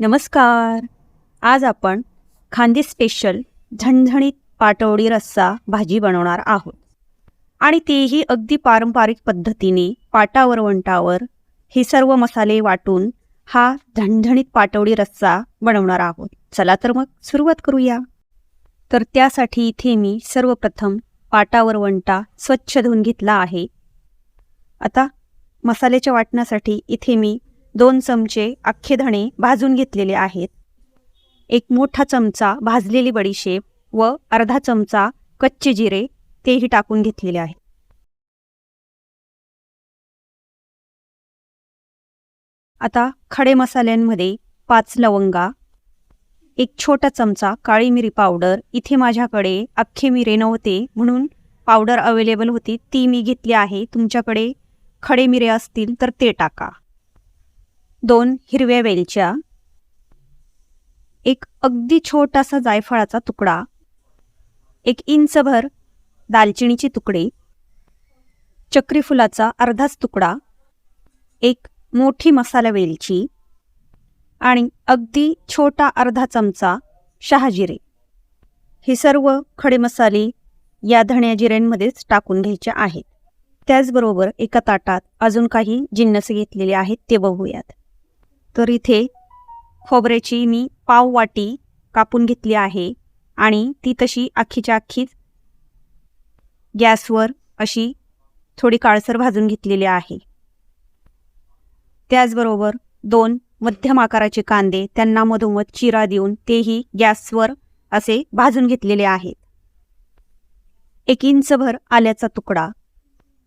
नमस्कार. आज आपण खांदी स्पेशल झणझणीत पाटवडी रस्सा भाजी बनवणार आहोत. आणि तेही अगदी पारंपरिक पद्धतीने पाटावर वंटावर हे सर्व मसाले वाटून हा झणझणीत पाटवडी रस्सा बनवणार आहोत. चला तर मग सुरुवात करूया. तर त्यासाठी इथे मी सर्वप्रथम पाटावर वंटा स्वच्छ धुवून घेतला आहे. आता मसाल्याच्या वाटण्यासाठी इथे मी दोन चमचे अख्खे धणे भाजून घेतलेले आहेत. एक मोठा चमचा भाजलेली बडीशेप व अर्धा चमचा कच्चे जिरे तेही टाकून घेतलेले आहे. आता खडे मसाल्यांमध्ये पाच लवंगा एक छोटा चमचा काळी मिरी पावडर इथे माझ्याकडे अख्खे मिरे नव्हते म्हणून पावडर अवेलेबल होती ती मी घेतली आहे. तुमच्याकडे खडे मिरे असतील तर ते टाका. दोन हिरव्या वेलच्या एक अगदी छोटासा जायफळाचा तुकडा एक इंचभर दालचिनीचे तुकडे चक्रीफुलाचा अर्धाच तुकडा एक मोठी मसाला वेलची आणि अगदी छोटा अर्धा चमचा शहाजिरे. हे सर्व खडे मसाले या धण्या जिऱ्यांमध्येच टाकून घ्यायचे आहेत. त्याचबरोबर एका ताटात अजून काही जिन्नस घेतलेले आहेत ते बघूयात. तर इथे खोबऱ्याची मी पाव वाटी कापून घेतली आहे आणि ती तशी आखीच्या आखीच गॅसवर अशी थोडी काळसर भाजून घेतलेली आहे. त्याचबरोबर दोन मध्यम आकाराचे कांदे त्यांना मधोमध चिरा देऊन तेही गॅसवर असे भाजून घेतलेले आहेत. एक इंचभर आल्याचा तुकडा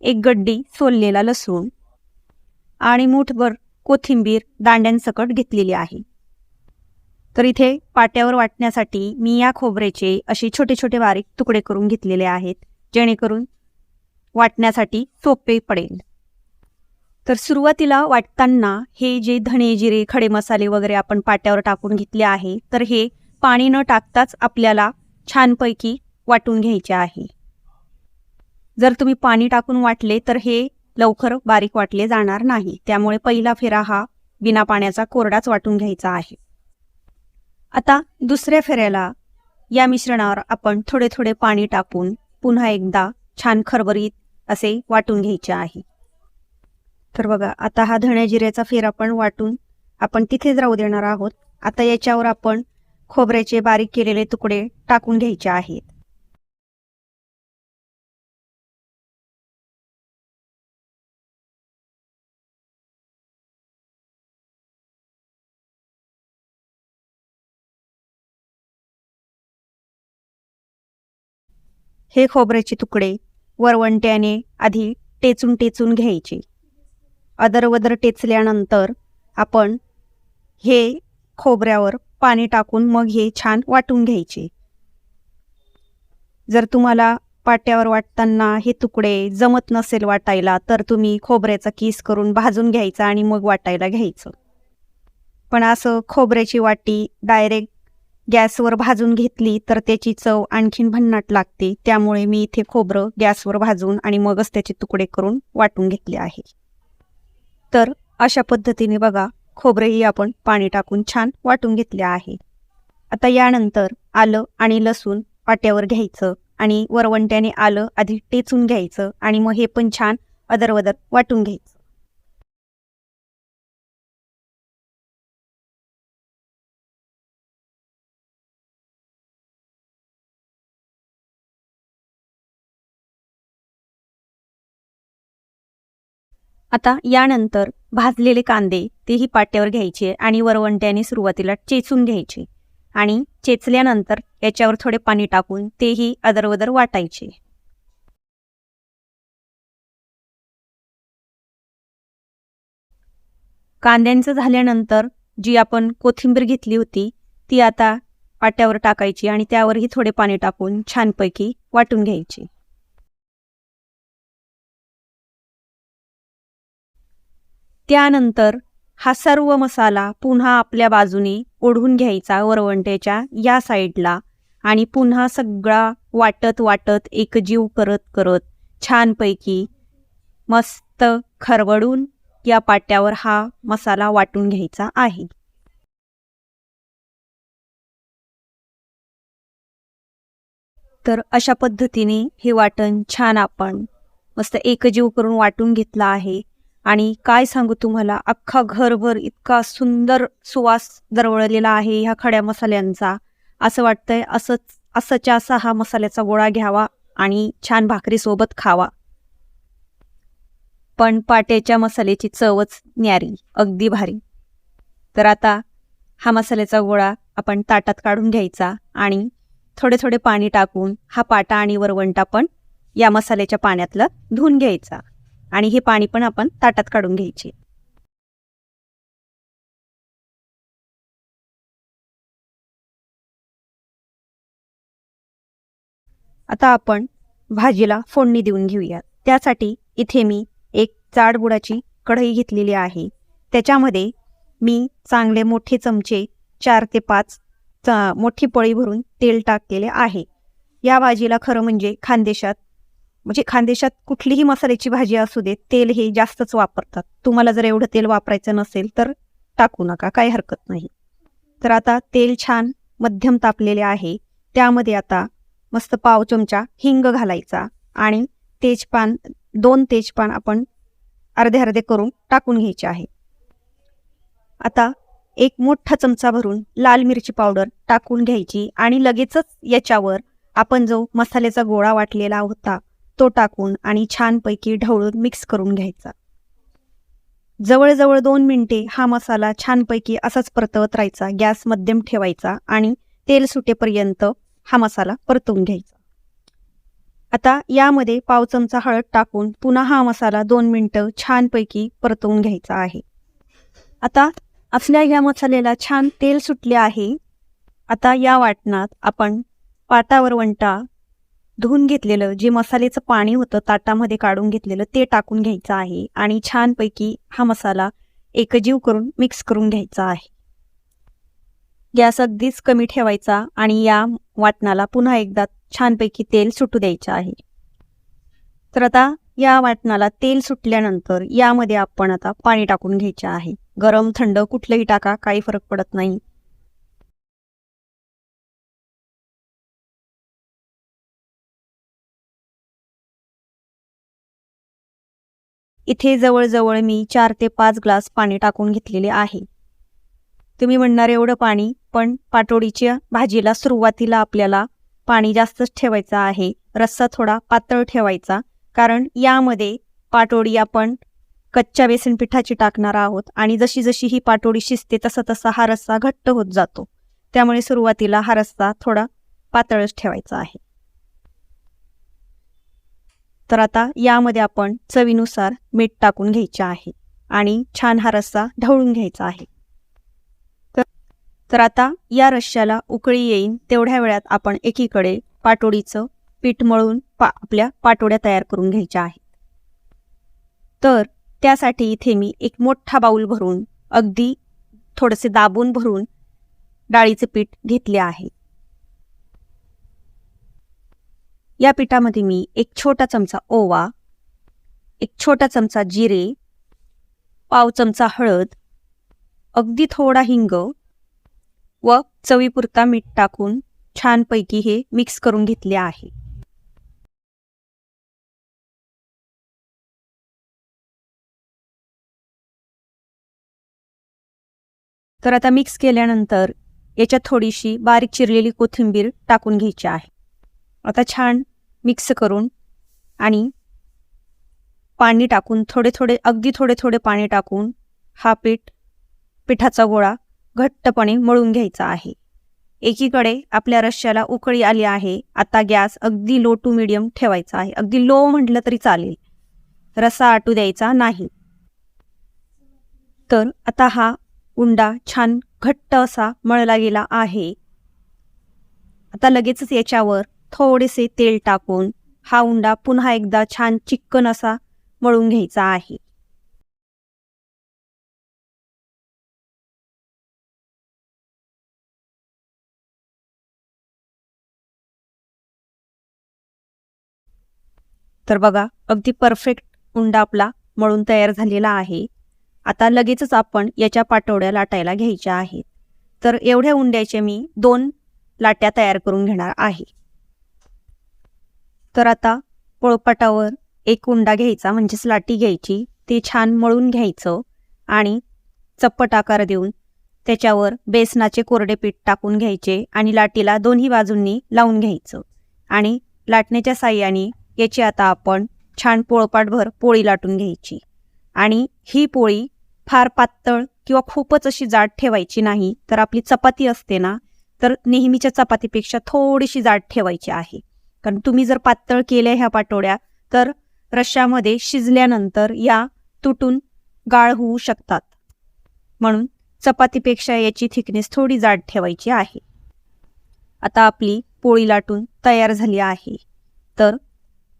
एक गड्डी सोललेला लसूण आणि मूठभर कोथिंबीर दांड्यांसकट घेतलेली आहे. तर इथे पाट्यावर वाटण्यासाठी मी या खोबऱ्याचे असे छोटे छोटे बारीक तुकडे करून घेतलेले आहेत जेणेकरून वाटण्यासाठी सोपे पडेल. तर सुरुवातीला वाटताना हे जे धणे जिरे खडे मसाले वगैरे आपण पाट्यावर टाकून घेतले आहे तर हे पाणी न टाकताच आपल्याला छानपैकी वाटून घ्यायचे आहे. जर तुम्ही पाणी टाकून वाटले तर हे लवकर बारीक वाटले जाणार नाही. त्यामुळे पहिला फेरा हा बिना पाण्याचा कोरडाच वाटून घ्यायचा आहे. आता दुसऱ्या फेऱ्याला या मिश्रणावर आपण थोडे थोडे पाणी टाकून पुन्हा एकदा छान खरबरीत असे वाटून घ्यायचे आहे. तर बघा आता हा धण्या जिऱ्याचा पण वाटून आपण तिथेच राहू देणार आहोत. आता याच्यावर आपण खोबऱ्याचे बारीक केलेले तुकडे टाकून घ्यायचे आहेत. हे खोबऱ्याचे तुकडे वरवंट्याने आधी टेचून टेचून घ्यायचे. अदरवदर टेचल्यानंतर आपण हे खोबऱ्यावर पाणी टाकून मग हे छान वाटून घ्यायचे. जर तुम्हाला पाट्यावर वाटताना हे तुकडे जमत नसेल वाटायला तर तुम्ही खोबऱ्याचा किस करून भाजून घ्यायचा आणि मग वाटायला घ्यायचं. पण असं खोबऱ्याची वाटी डायरेक्ट गॅसवर भाजून घेतली तर त्याची चव आणखीन भन्नाट लागते. त्यामुळे मी इथे खोबरं गॅसवर भाजून आणि मगच त्याचे तुकडे करून वाटून घेतले आहे. तर अशा पद्धतीने बघा खोबरेही आपण पाणी टाकून छान वाटून घेतले आहे. आता यानंतर आलं आणि लसूण वाट्यावर घ्यायचं आणि वरवंट्याने आलं आधी टेचून घ्यायचं आणि मग हे पण छान अदरवदर वाटून घ्यायचं. आता यानंतर भाजलेले कांदे तेही पाट्यावर घ्यायचे आणि वरवंट्याने सुरुवातीला चेचून घ्यायचे आणि चेचल्यानंतर याच्यावर थोडे पाणी टाकून तेही अदरवदर वाटायचे. कांद्यांचं झाल्यानंतर जी आपण कोथिंबीर घेतली होती ती आता पाट्यावर टाकायची आणि त्यावरही थोडे पाणी टाकून छानपैकी वाटून घ्यायची. त्यानंतर हा सर्व मसाला पुन्हा आपल्या बाजूने ओढून घ्यायचा वरवंट्याच्या या साईडला आणि पुन्हा सगळा वाटत वाटत एकजीव करत करत छानपैकी मस्त खरवडून या पाट्यावर हा मसाला वाटून घ्यायचा आहे. तर अशा पद्धतीने हे वाटण छान आपण मस्त एकजीव करून वाटून घेतलं आहे. आणि काय सांगू तुम्हाला? अख्खा घरभर इतका सुंदर सुवास दरवळलेला आहे ह्या खड्या मसाल्यांचा. असं वाटतंय असंच असंच्या असा हा मसाल्याचा गोळा घ्यावा आणि छान भाकरीसोबत खावा. पण पाट्याच्या मसाल्याची चवच न्यारी अगदी भारी. तर आता हा मसाल्याचा गोळा आपण ताटात काढून घ्यायचा आणि थोडे थोडे पाणी टाकून हा पाटा आणि वरवंटा पण या मसाल्याच्या पाण्यातलं धुवून घ्यायचा. आणि हे पाणी पण आपण ताटात काढून घ्यायचे. आता आपण भाजीला फोडणी देऊन घेऊया. त्यासाठी इथे मी एक जाडबुडाची कढई घेतलेली आहे. त्याच्यामध्ये मी चांगले मोठे चमचे चार ते पाच मोठी पळी भरून तेल टाकलेले आहे. या भाजीला खरं म्हणजे खानदेशात म्हणजे खानदेशात कुठलीही मसाल्याची भाजी असू दे तेल हे जास्तच वापरतात. तुम्हाला जर एवढं तेल वापरायचं नसेल तर टाकू नका काही हरकत नाही. तर आता तेल छान मध्यम तापलेले आहे. त्यामध्ये आता मस्त पाव चमचा हिंग घालायचा आणि तेजपान दोन तेजपान आपण अर्धे अर्धे करून टाकून घ्यायचे आहे. आता एक मोठा चमचा भरून लाल मिरची पावडर टाकून घ्यायची आणि लगेचच याच्यावर आपण जो मसाल्याचा गोळा वाटलेला होता तो टाकून आणि छानपैकी ढवळून मिक्स करून घ्यायचा. जवळजवळ दोन मिनिटे हा मसाला छानपैकी असाच परतवत राहायचा गॅस मध्यम ठेवायचा आणि तेल सुटेपर्यंत हा मसाला परतवून घ्यायचा. आता यामध्ये पाव चमचा हळद टाकून पुन्हा हा मसाला दोन मिनटं छानपैकी परतवून घ्यायचा आहे. आता असल्या या मसाल्याला छान तेल सुटले आहे. आता या वाटणात आपण पाटावर वंटा धुवून घेतलेलं जे मसाल्याचं पाणी होतं ताटामध्ये काढून घेतलेलं ते टाकून घ्यायचं आहे आणि छानपैकी हा मसाला एकजीव करून मिक्स करून घ्यायचा आहे. गॅस अगदीच कमी ठेवायचा आणि या वाटणाला पुन्हा एकदा छानपैकी तेल सुटू द्यायचं आहे. तर आता या वाटणाला तेल सुटल्यानंतर यामध्ये आपण आता पाणी टाकून घ्यायचे आहे. गरम थंड कुठलंही टाका काही फरक पडत नाही. इथे जवळजवळ मी चार ते पाच ग्लास पाणी टाकून घेतलेले आहे. तुम्ही म्हणणार एवढं पाणी पण पाटोडीच्या भाजीला सुरुवातीला आपल्याला पाणी जास्तच ठेवायचं आहे रस्सा थोडा पातळ ठेवायचा कारण यामध्ये पाटोडी आपण कच्च्या बेसन पिठाची टाकणार आहोत आणि जशी जशी ही पाटोडी शिजते तसा तसा हा रस्सा घट्ट होत जातो. त्यामुळे सुरुवातीला हा रस्सा थोडा पातळच ठेवायचा आहे. तर आता यामध्ये आपण चवीनुसार मीठ टाकून घ्यायचे आहे आणि छान हा रस्सा ढवळून घ्यायचा आहे. तर- आता या रश्श्याला उकळी येईन तेवढ्या वेळात आपण एकीकडे पाटोडीचं पीठ मळून पा आपल्या पाटोड्या तयार करून घ्यायच्या आहेत. तर त्यासाठी इथे मी एक मोठा बाऊल भरून अगदी थोडेसे दाबून भरून डाळीचे पीठ घेतले आहे. या पिठामध्ये मी एक छोटा चमचा ओवा एक छोटा चमचा जिरे पाव चमचा हळद अगदी थोडा हिंग व चवीपुरता मीठ टाकून छानपैकी हे मिक्स करून घेतले आहे. तर आता मिक्स केल्यानंतर याच्यात थोडीशी बारीक चिरलेली कोथिंबीर टाकून घ्यायची आहे. आता छान मिक्स करून आणि पाणी टाकून थोडे थोडे अगदी थोडे थोडे पाणी टाकून हा पीठ पिठाचा गोळा घट्टपणे मळून घ्यायचा आहे. एकीकडे आपल्या रश्श्याला उकळी आली आहे. आता गॅस अगदी लो टू मिडियम ठेवायचा आहे. अगदी लो म्हटलं तरी चालेल. रसा आटू द्यायचा नाही. तर आता हा उंडा छान घट्ट असा मळला गेला आहे. आता लगेचच याच्यावर थोडेसे तेल टाकून हा उंडा पुन्हा एकदा छान चिक्कन असा मळून घ्यायचा आहे. तर बघा अगदी परफेक्ट उंडा आपला मळून तयार झालेला आहे. आता लगेचच आपण याच्या पाटवड्या लाटायला घ्यायच्या आहेत. तर एवढ्या उंड्याचे मी दोन लाट्या तयार करून घेणार आहे. तर आता पोळपाटावर एक उंडा घ्यायचा म्हणजेच लाटी घ्यायची. ते छान मळून घ्यायचं आणि चप्पट आकार देऊन त्याच्यावर बेसनाचे कोरडे पीठ टाकून घ्यायचे आणि लाटीला दोन्ही बाजूंनी लावून घ्यायचं. आणि लाटण्याच्या साह्याने याची आता आपण छान पोळपाटभर पोळी लाटून घ्यायची. आणि ही पोळी फार पातळ किंवा खूपच अशी जाड ठेवायची नाही तर आपली चपाती असते ना तर नेहमीच्या चपातीपेक्षा थोडीशी जाड ठेवायची आहे. कारण तुम्ही जर पातळ केल्या ह्या पाटोड्या तर रश्श्यामध्ये शिजल्यानंतर या तुटून गाळ होऊ शकतात. म्हणून चपातीपेक्षा याची थिकनेस थोडी जाड ठेवायची आहे. आता आपली पोळी लाटून तयार झाली आहे. तर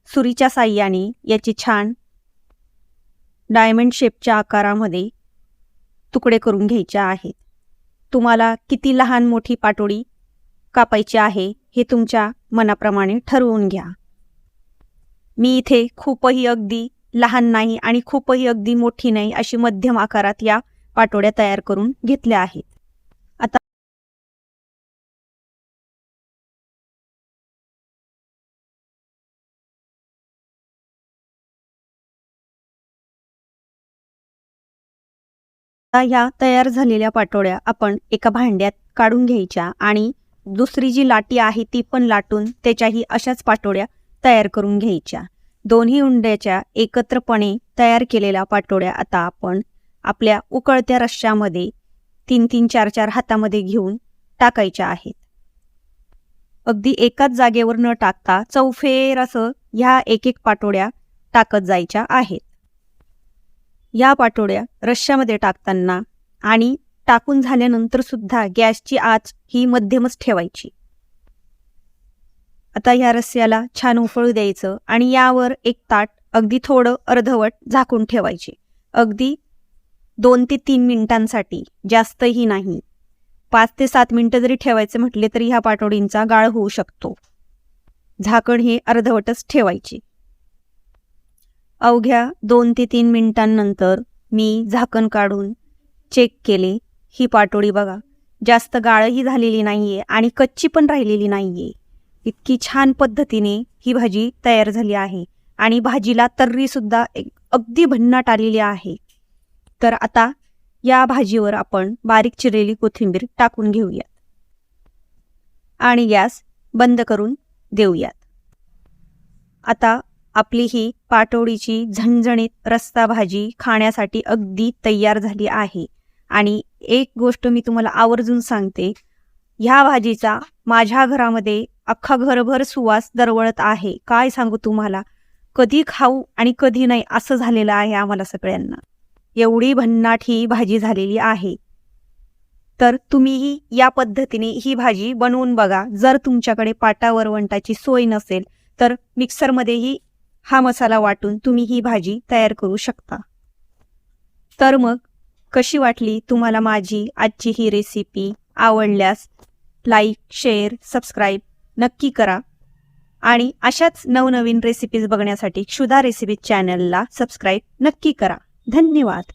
सुरीच्या साह्याने याची छान डायमंड शेपच्या आकारामध्ये तुकडे करून घ्यायचे आहेत. तुम्हाला किती लहान मोठी पाटोळी कापायची आहे हे तुमच्या मनाप्रमाणे ठरवून घ्या. मी इथे खूपही अगदी लहान नाही आणि खूपही अगदी मोठी नाही अशी मध्यम आकारात या पाटोड्या तयार करून घेतल्या आहेत. आता ह्या तयार झालेल्या पाटोड्या आपण एका भांड्यात काढून घ्यायच्या आणि दुसरी जी लाटी आहे ती पण लाटून त्याच्याही अशाच पाटोड्या तयार करून घ्यायच्या. दोन्ही उंड्याच्या एकत्रपणे तयार केलेल्या पाटोड्या आता आपण आपल्या उकळत्या रश्श्यामध्ये तीन तीन चार चार हातामध्ये घेऊन टाकायच्या आहेत. अगदी एकाच जागेवर न टाकता चौफेर असं ह्या एक एक पाटोड्या टाकत जायच्या आहेत. या पाटोड्या रश्श्यामध्ये टाकताना आणि टाकून झाल्यानंतर सुद्धा गॅसची आच ही मध्यमच ठेवायची. आता ह्या रस्स्याला छान उफळू द्यायचं आणि यावर एक ताट अगदी थोडं अर्धवट झाकून ठेवायचे. अगदी दोन ते तीन मिनिटांसाठी जास्तही नाही. पाच ते सात मिनिटं जरी ठेवायचे म्हटले तरी ह्या पाटोडींचा गाळ होऊ शकतो. झाकण हे अर्धवटच ठेवायचे. अवघ्या दोन ते तीन मिनिटांनंतर मी झाकण काढून चेक केले. ही पाटोळी बघा. जास्त गाळही झालेली नाहीये आणि कच्ची पण राहिलेली नाहीये. इतकी छान पद्धतीने ही भाजी तयार झाली आहे आणि भाजीला तर्री सुद्धा एक अगदी भन्नाट आलेली आहे. तर आता या भाजीवर आपण बारीक चिरलेली कोथिंबीर टाकून घेऊयात. आणि गॅस बंद करून देऊयात. आता आपली ही पाटोळीची झणझणीत रस्ता भाजी खाण्यासाठी अगदी तयार झाली आहे. आणि एक गोष्ट मी तुम्हाला आवर्जून सांगते ह्या भाजीचा माझ्या घरामध्ये अख्खा घरभर सुवास दरवळत आहे. काय सांगू तुम्हाला? कधी खाऊ आणि कधी नाही असं झालेलं आहे आम्हाला सगळ्यांना. एवढी भन्नाट ही भाजी झालेली आहे. तर तुम्हीही या पद्धतीने ही भाजी बनवून बघा. जर तुमच्याकडे पाटा वरवंटाची सोय नसेल तर मिक्सरमध्येही हा मसाला वाटून तुम्ही ही भाजी तयार करू शकता. तर मग कशी वाटली तुम्हाला माझी आजची ही रेसिपी आवडल्यास लाईक शेअर सबस्क्राईब नक्की करा. आणि अशाच नवनवीन रेसिपीज बघण्यासाठी क्षुधा रेसिपी चॅनलला सबस्क्राईब नक्की करा. धन्यवाद.